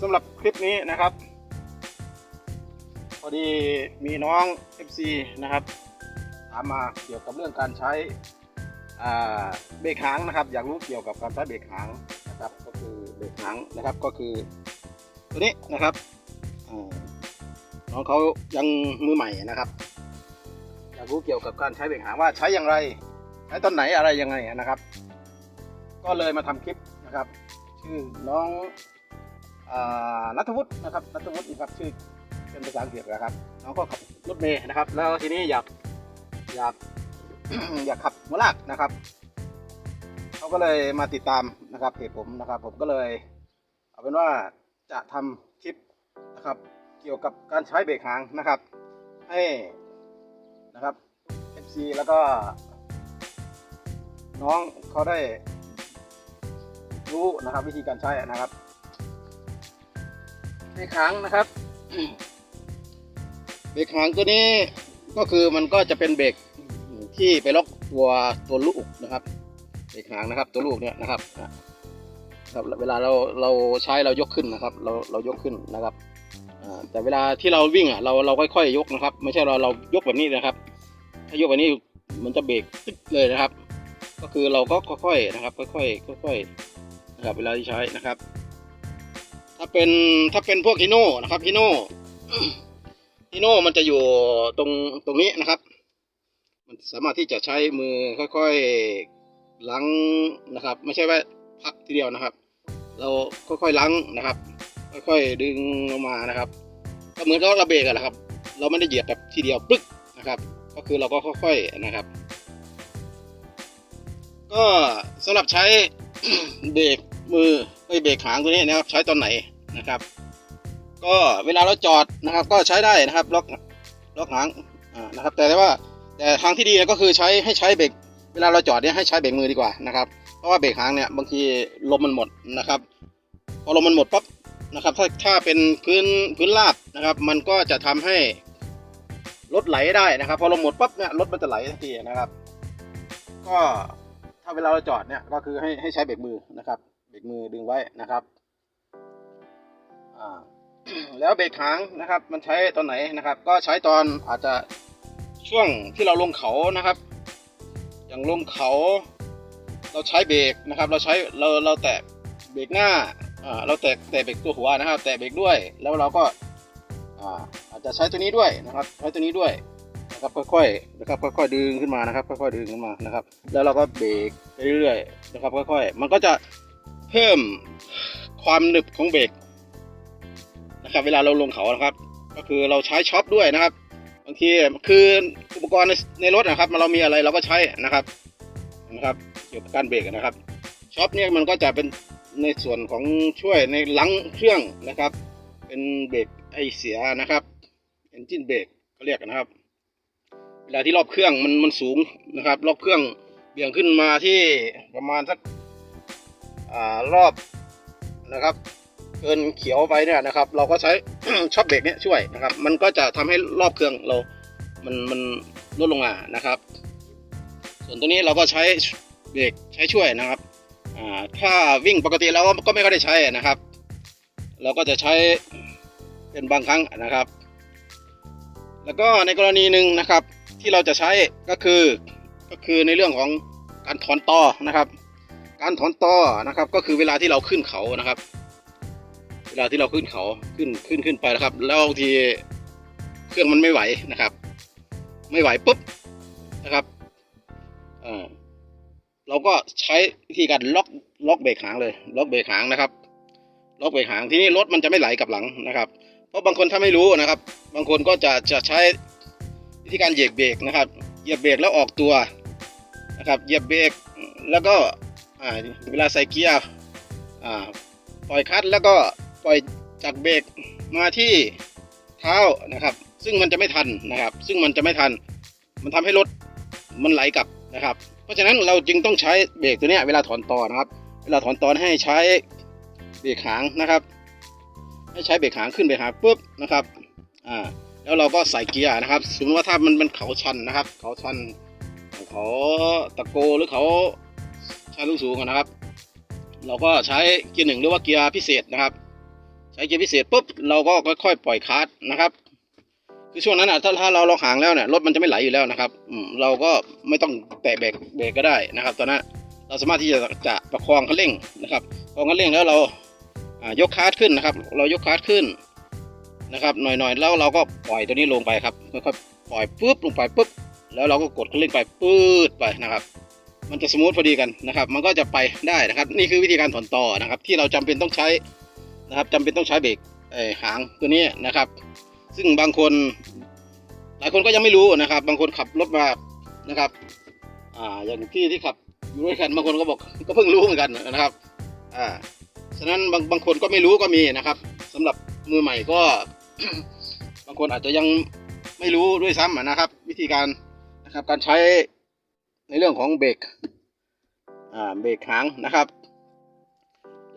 สำหรับคลิปนี้นะครับ พอดีมีน้อง FC นะครับ ถามมาเกี่ยวกับเรื่องการใช้เบรกหางนะครับ อยากรู้เกี่ยวกับการใช้เบรกหางนะครับ ก็คือเบรกหางนะครับก็คือตัวนี้นะครับน้องเขายังมือใหม่นะครับ อยากรู้เกี่ยวกับการใช้เบรกหางว่าใช้อย่างไรใช้ตอนไหนอะไรยังไงนะครับ ก็เลยมาทำคลิปนะครับ ชื่อน้อง นัทวุฒินะครับนัทวุฒิครับชื่อเป็นภาษาอังกฤษนะครับน้องก็ขับรถเมย์นะครับ แล้วทีนี้อยากอยากอยากขับหัวลากนะครับเขาก็เลยมาติดตามนะครับเพจผมนะครับ ผมก็เลย เอาเป็นว่าจะทำคลิปนะครับ เกี่ยวกับการใช้เบรกหางนะครับ ให้นะครับ FC แล้วก็ น้องเขาได้รู้นะครับวิธีการใช้นะครับ เบรกหางนะครับเบรกหางตัวนี้ก็คือมันก็จะเป็นเบรกที่ไปล็อกตัวตัวลูกนะครับเบรกหางนะครับ ตัวลูกเนี่ยนะครับนะครับเวลาเราเราใช้เรายกขึ้นนะครับ เราเรายกขึ้นนะครับแต่เวลาที่เราวิ่งอะเราเราค่อยๆยกนะครับ ไม่ใช่เราเรายกแบบนี้นะครับ ถ้ายกแบบนี้มันจะเบรกตึ๊กเลยนะครับ ก็คือเราก็ค่อยๆนะครับ ค่อยๆค่อยๆนะครับเวลาที่ใช้นะครับ ถ้าเป็นถ้าเป็นพวกฮิโน่นะครับฮิโน่ฮิโน่มันจะอยู่ตรงตรงนี้นะครับ มันสามารถที่จะใช้มือค่อยๆล้างนะครับ ไม่ใช่ว่าพักทีเดียวนะครับ เราค่อยๆล้างนะครับ ค่อยๆดึงลงมานะครับ ก็เหมือนกับเราเบรกอะแหละครับ เราไม่ได้เหยียบแบบทีเดียวปึ๊กนะครับ ก็คือเราก็ค่อยๆนะครับ ก็สำหรับใช้เบรกมือไอ้เบรกหางตัวนี้นะครับใช้ตอนไหน นะครับ ก็เวลาเราจอดนะครับ ก็ใช้ได้นะครับล็อกล็อกหางนะครับ แต่ว่าแต่ทางที่ดีก็คือใช้ให้ใช้เบรกเวลาเราจอดเนี่ยให้ใช้เบรกมือดีกว่านะครับเพราะว่าเบรกหางเนี่ยบางทีลมมันหมดนะครับ พอลมมันหมดปั๊บนะครับ ถ้าถ้าเป็นพื้นพื้นราบนะครับ มันก็จะทำให้รถไหลได้นะครับ พอลมหมดปั๊บเนี่ยรถมันจะไหลทันทีนะครับ ก็ถ้าเวลาเราจอดเนี่ยก็คือให้ให้ใช้เบรกมือนะครับ เบรกมือดึงไว้นะครับ แล้วเบรกหางนะครับ มันใช้ตอนไหนนะครับ ก็ใช้ตอนอาจจะช่วงที่เราลงเขานะครับ อย่างลงเขาเราใช้เบรกนะครับ เราใช้เราเราแตะเบรกหน้าเราแตะแตะเบรกตัวหัวนะครับ แตะเบรกด้วย แล้วเราก็อาอาจจะใช้ตัวนี้ด้วยนะครับ ใช้ตัวนี้ด้วยนะครับค่อยๆนะครับค่อยๆดึงขึ้นมานะครับ ค่อยๆดึงขึ้นมานะครับ แล้วเราก็เบรกไปเรื่อยๆนะครับค่อยๆมันก็จะเพิ่มความหนึบของเบรก นะครับ เวลาเราลงเขานะครับ ก็คือเราใช้ช็อปด้วยนะครับบางทีคืออุปกรณ์ในในรถนะครับเรามีอะไรเราก็ใช้นะครับนะครับ เกี่ยวกับการเบรกนะครับช็อปเนี่ยมันก็จะเป็นในส่วนของช่วยในหลังเครื่องนะครับ เป็นเบรกไอเสียนะครับ engine brake เขาเรียกกันะครับเวลาที่รอบเครื่องมันมันสูงนะครับ รอบเครื่องเบี่ยงขึ้นมาที่ประมาณสักอ่ารอบนะครับ กินเขียวไปเนี่ยนะครับ เราก็ใช้ช็อปเบรกเนี่ยช่วยนะครับ มันก็จะทำให้รอบเครื่องเรา มันมันลดลงมานะครับ ส่วนตัวนี้เราก็ใช้เบรกใช้ช่วยนะครับอ่าถ้าวิ่งปกติเราก็ก็ไม่ค่อยได้ใช้นะครับ เราก็จะใช้เป็นบางครั้งนะครับ แล้วก็ในกรณีหนึ่งนะครับ ที่เราจะใช้ก็คือก็คือในเรื่องของการถอนตอนะครับ การถอนตอนะครับ ก็คือเวลาที่เราขึ้นเขานะครับ ลาที่เราขึ้นเขาขึ้นขึ้นขึ้นไปนะครับ แล้วบางทีเครื่องมันไม่ไหวนะครับ ไม่ไหวปุ๊บนะครับอ่าเราก็ใช้วิธีการล็อกล็อกเบรกหางเลย ล็อกเบรกหางนะครับ ล็อกเบรกหางทีนี้รถมันจะไม่ไหลกลับหลังนะครับ เพราะบางคนถ้าไม่รู้นะครับ บางคนก็จะจะใช้วิธีการเหยียบเบรกนะครับ เหยียบเบรกแล้วออกตัวนะครับ เหยียบเบรกแล้วก็อ่าเวลาใส่เกียร์อ่าปล่อยคลัตช์แล้วก็ ปล่อยจากเบรกมาที่เท้านะครับ ซึ่งมันจะไม่ทันนะครับ ซึ่งมันจะไม่ทัน มันทำให้รถมันไหลกลับนะครับ เพราะฉะนั้นเราจึงต้องใช้เบรกตัวนี้เวลาถอนตอนะครับ เวลาถอนตอนให้ใช้เบรกหางนะครับ ให้ใช้เบรกหางขึ้นเบรกหางปุ๊บนะครับอ่าแล้วเราก็ใส่เกียร์นะครับ สมมติว่าถ้ามันเป็นเขาชันนะครับ เขาชันเขาตะโกหรือเขาชันสูงๆอะนะครับ เราก็ใช้เกียร์หนึ่งหรือว่าเกียร์พิเศษนะครับ ใช้เกียร์พิเศษปุ๊บเราก็ค่อยๆปล่อยคลัตช์นะครับ คือช่วงนั้นอะถ้าถ้าเราเราห่างแล้วเนี่ยรถมันจะไม่ไหลอยู่แล้วนะครับเราก็ไม่ต้องแตะเบรกเบรกก็ได้นะครับ ตอนนั้นเราสามารถที่จะจะประคองคันเร่งนะครับประคองคันเร่งแล้วเรายกคลัตช์ขึ้นนะครับ เรายกคลัตช์ขึ้นนะครับหน่อยๆแล้วเราก็ปล่อยตัวนี้ลงไปครับค่อยๆปล่อยปุ๊บลงไปปุ๊บแล้วเราก็กดคันเร่งไปปื๊ดไปนะครับ มันจะสมูทพอดีกันนะครับ มันก็จะไปได้นะครับ นี่คือวิธีการถอนต่อนะครับ ที่เราจำเป็นต้องใช้ นะครับจำเป็นต้องใช้เบรกหางตัวนี้นะครับ ซึ่งบางคนหลายคนก็ยังไม่รู้นะครับ บางคนขับรถมานะครับอ่าอย่างพี่ที่ขับยู่ด้วยกันบางคนก็บอกก็เพิ่งรู้เหมือนกันนะครับอ่าฉะนั้นบางบางคนก็ไม่รู้ก็มีนะครับสำหรับมือใหม่ก็ บางคนอาจจะยังไม่รู้ด้วยซ้ำนะครับ วิธีการนะครับการใช้ในเรื่องของเบรกอ่าเบรกหางนะครับ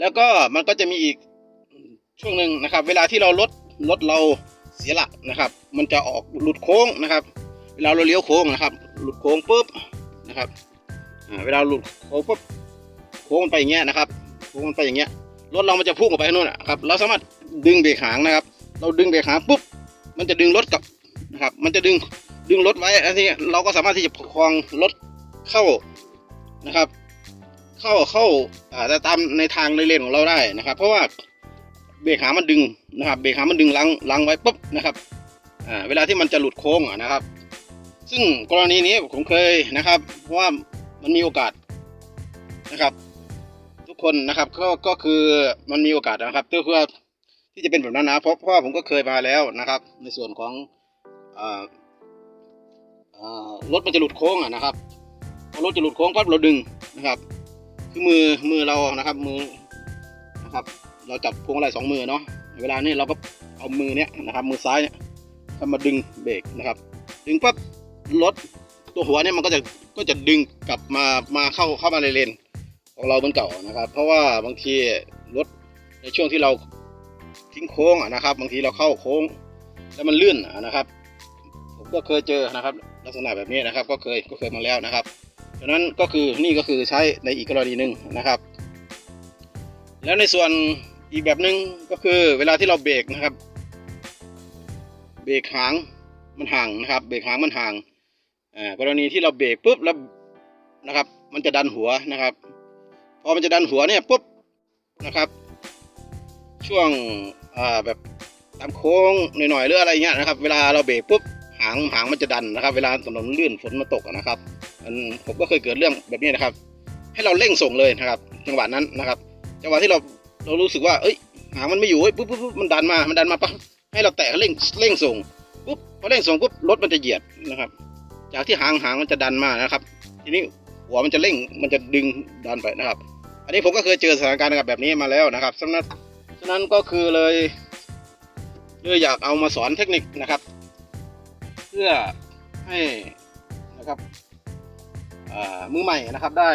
แล้วก็มันก็จะมีอีก ช่วงหนึ่งนะครับ เวลาที่เราลดรถเราเสียหลักนะครับ มันจะออกหลุดโค้งนะครับ เวลาเราเลี้ยวโค้งนะครับ หลุดโค้งปุ๊บนะครับเวลาหลุดโค้งปุ๊บโค้งมันไปอย่างเงี้ยนะครับโค้งมันไปอย่างเงี้ยรถเรามันจะพุ่งออกไปข้างโน้นะครับเราสามารถดึงเบรกหางนะครับ เราดึงเบรกหางปุ๊บมันจะดึงรถกลับนะครับ มันจะดึงดึงรถไว้อันนี้เราก็สามารถที่จะประคองรถเข้านะครับ เข้าเข้าอ่าตามในทางในเลนของเราได้นะครับ เพราะว่า เบรกหามันดึงนะครับเบรกหามันดึงลังลังไว้ปุ๊บนะครับเวลาที่มันจะหลุดโค้งนะครับ ซึ่งกรณีนี้ผมเคยนะครับเพราะว่ามันมีโอกาสนะครับ ทุกคนนะครับก็ก็คือมันมีโอกาสนะครับเพื่อที่จะเป็นแบบนั้นนะเพราะเพราะว่าผมก็เคยมาแล้วนะครับ ในส่วนของรถมันจะหลุดโค้งอะนะครับพอรถจะหลุดโค้งปั๊บเราดึงนะครับ คือมือมือเรานะครับมือนะครับ เราจับพวงมาลัยสองมือเนาะเวลานี้เราก็เอามือเนี้ยนะครับ มือซ้ายเนี่ยเข้ามาดึงเบรกนะครับ ดึงปั๊บรถตัวหัวเนี่ยมันก็จะก็จะดึงกลับมามาเข้าเข้ามาในเลนของเราเหมือนเก่านะครับ เพราะว่าบางทีรถในช่วงที่เราทิ้งโค้งนะครับ บางทีเราเข้าโค้ง แล้วมันลื่นอะนะครับ ผมก็เคยเจอนะครับ ลักษณะแบบนี้นะครับ ก็เคยก็เคยมาแล้วนะครับดังนั้นก็คือนี่ก็คือใช้ในอีกกรณีหนึ่งนะครับ แล้วในส่วน อีกแบบหนึ่งก็คือเวลาที่เราเบรกนะครับ เบรกหางมันห่างนะครับ เบรกหางมันห่างอ่ากรณีที่เราเบรกปุ๊บแล้วนะครับ มันจะดันหัวนะครับ พอมันจะดันหัวเนี่ยปุ๊บนะครับ ช่วงอ่าแบบตามโค้งหน่อยๆหรืออะไรเงี้ยนะครับ เวลาเราเบรกปุ๊บหางหางมันจะดันนะครับ เวลาถนนลื่นฝนมาตกนะครับอันผมก็เคยเกิดเรื่องแบบนี้นะครับ ให้เราเร่งส่งเลยนะครับ จังหวะนั้นนะครับ จังหวะที่เรา เรารู้สึกว่าเอ้ยหางมันไม่อยู่เอ้ยปุ๊บปุ๊บปุ๊บมันดันมา มันดันมาปั๊บให้เราแตะเร่งเร่งส่งปุ๊บพอเร่งส่งปุ๊บรถมันจะเหยียดนะครับ จากที่หางหางมันจะดันมานะครับ ทีนี้หัวมันจะเร่งมันจะดึงดันไปนะครับ อันนี้ผมก็เคยเจอสถานการณ์แบบนี้มาแล้วนะครับฉะนั้นฉะนั้นก็คือเลยเลยอยากเอามาสอนเทคนิคนะครับ เพื่อให้นะครับมือใหม่นะครับได้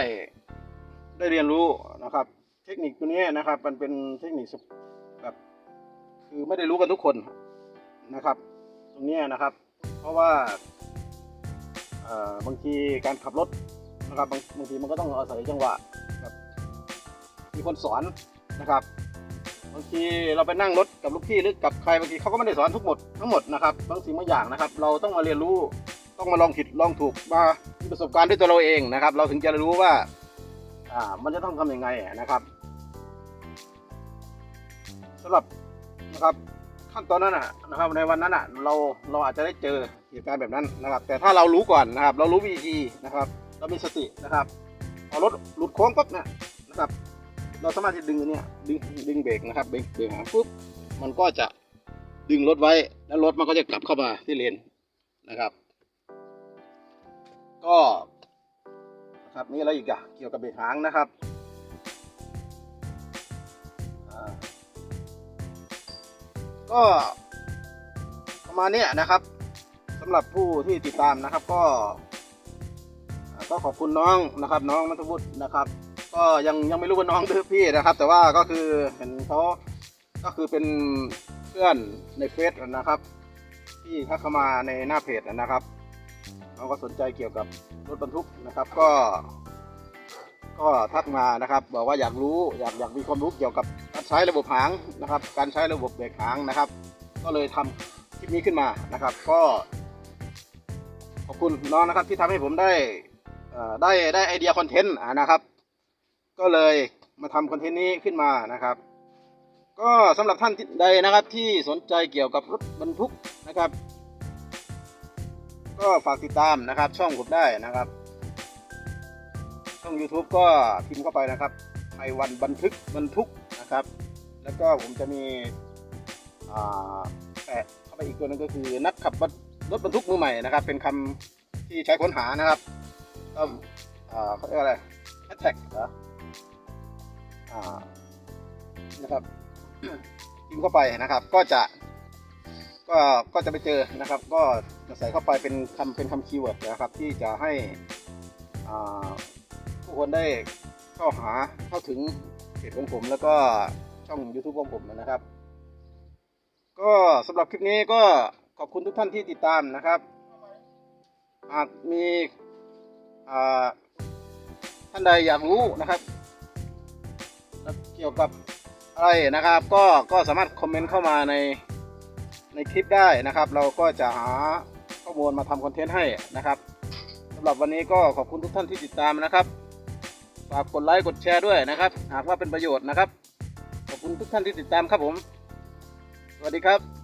ได้เรียนรู้นะครับ เทคนิคตัวนี้นะครับ มันเป็นเทคนิคแบบคือไม่ได้รู้กันทุกคนนะครับ ตรงนี้นะครับ เพราะว่าบางทีการขับรถนะครับบางบางทีมันก็ต้องอาศัยจังหวะแบบมีคนสอนนะครับ บางทีเราไปนั่งรถกับลูกพี่หรือกับใครบางทีเขาก็ไม่ได้สอนทุกหมดทั้งหมดนะครับบางสิ่งบางอย่างนะครับ เราต้องมาเรียนรู้ต้องมาลองผิดลองถูกมามีประสบการณ์ด้วยตัวเราเองนะครับ เราถึงจะรู้ว่าอ่ามันจะต้องทำยังไงนะครับ สำหรับนะครับขั้นตอนนั้นนะนะครับในวันนั้นอะเราเราอาจจะได้เจอเหตุการณ์แบบนั้นนะครับ แต่ถ้าเรารู้ก่อนนะครับ เรารู้วิธีนะครับ เรามีสตินะครับพอรถหลุดโค้งปุ๊บเนี่ยนะครับ เราสามารถที่ดึงเนี่ยดึงดึงเบรกนะครับเบรกเบรกหางปุ๊บมันก็จะดึงรถไว้แล้วรถมันก็จะกลับเข้ามาที่เลนนะครับ ก็นะครับมีอะไรอีกอะเกี่ยวกับเบรกหางนะครับ ก็ประมาณนี้นะครับสำหรับผู้ที่ติดตามนะครับก็ ก็ขอบคุณน้องนะครับ น้องนัทวุฒินะครับ ก็ยังยังไม่รู้ว่าน้องหรือพี่นะครับ แต่ว่าก็คือเห็นเขาก็คือเป็นเพื่อนในเฟซนะครับ ที่ทักเข้ามาในหน้าเพจนะครับเขาก็สนใจเกี่ยวกับรถบรรทุกนะครับ ก็ ก็ทักมานะครับ บอกว่าอยากรู้อยากอยากมีความรู้เกี่ยวกับ ใช้ระบบหางนะครับ การใช้ระบบเบรกหางนะครับ ก็เลยทำคลิปนี้ขึ้นมานะครับ ก็ขอบคุณน้องนะครับที่ทำให้ผมได้ได้ได้ไอเดียคอนเทนต์นะครับ ก็เลยมาทำคอนเทนต์นี้ขึ้นมานะครับ ก็สำหรับท่านใดนะครับที่สนใจเกี่ยวกับรถบรรทุกนะครับ ก็ฝากติดตามนะครับ ช่องผมได้นะครับ ช่อง YouTube ก็พิมพ์เข้าไปนะครับไอวันบันทึกบรรทุก นะครับ แล้วก็ผมจะมีแปะเข้าไปอีกตัวหนึงก็คือนักขับรถบรรทุกมือใหม่นะครับ เป็นคำที่ใช้ค้นหานะครับก็อ่าเขาเรียกว่าอะไรแฮชแท็กเหรอนะครับพิมพ์เข้าไปนะครับ ก็จะ ก็ก็จะไปเจอนะครับ ก็จะใส่เข้าไปเป็นคำเป็นคำคีย์เวิร์ดนะครับ ที่จะให้ผู้คนได้เข้าหาเข้าถึง จของผมแล้วก็ช่อง YouTube ของผมนะครับ ก็สำหรับคลิปนี้ก็ขอบคุณทุกท่านที่ติดตามนะครับ หากมีท่านใดอยากรู้นะครับ เกี่ยวกับอะไรนะครับ ก็ก็สามารถคอมเมนต์เข้ามาในในคลิปได้นะครับ เราก็จะหาข้อมูลมาทำคอนเทนต์ให้นะครับสำหรับวันนี้ก็ขอบคุณทุกท่านที่ติดตามนะครับ ฝากกดไลค์กดแชร์ด้วยนะครับ หากว่าเป็นประโยชน์นะครับ ขอบคุณทุกท่านที่ติดตามครับผม สวัสดีครับ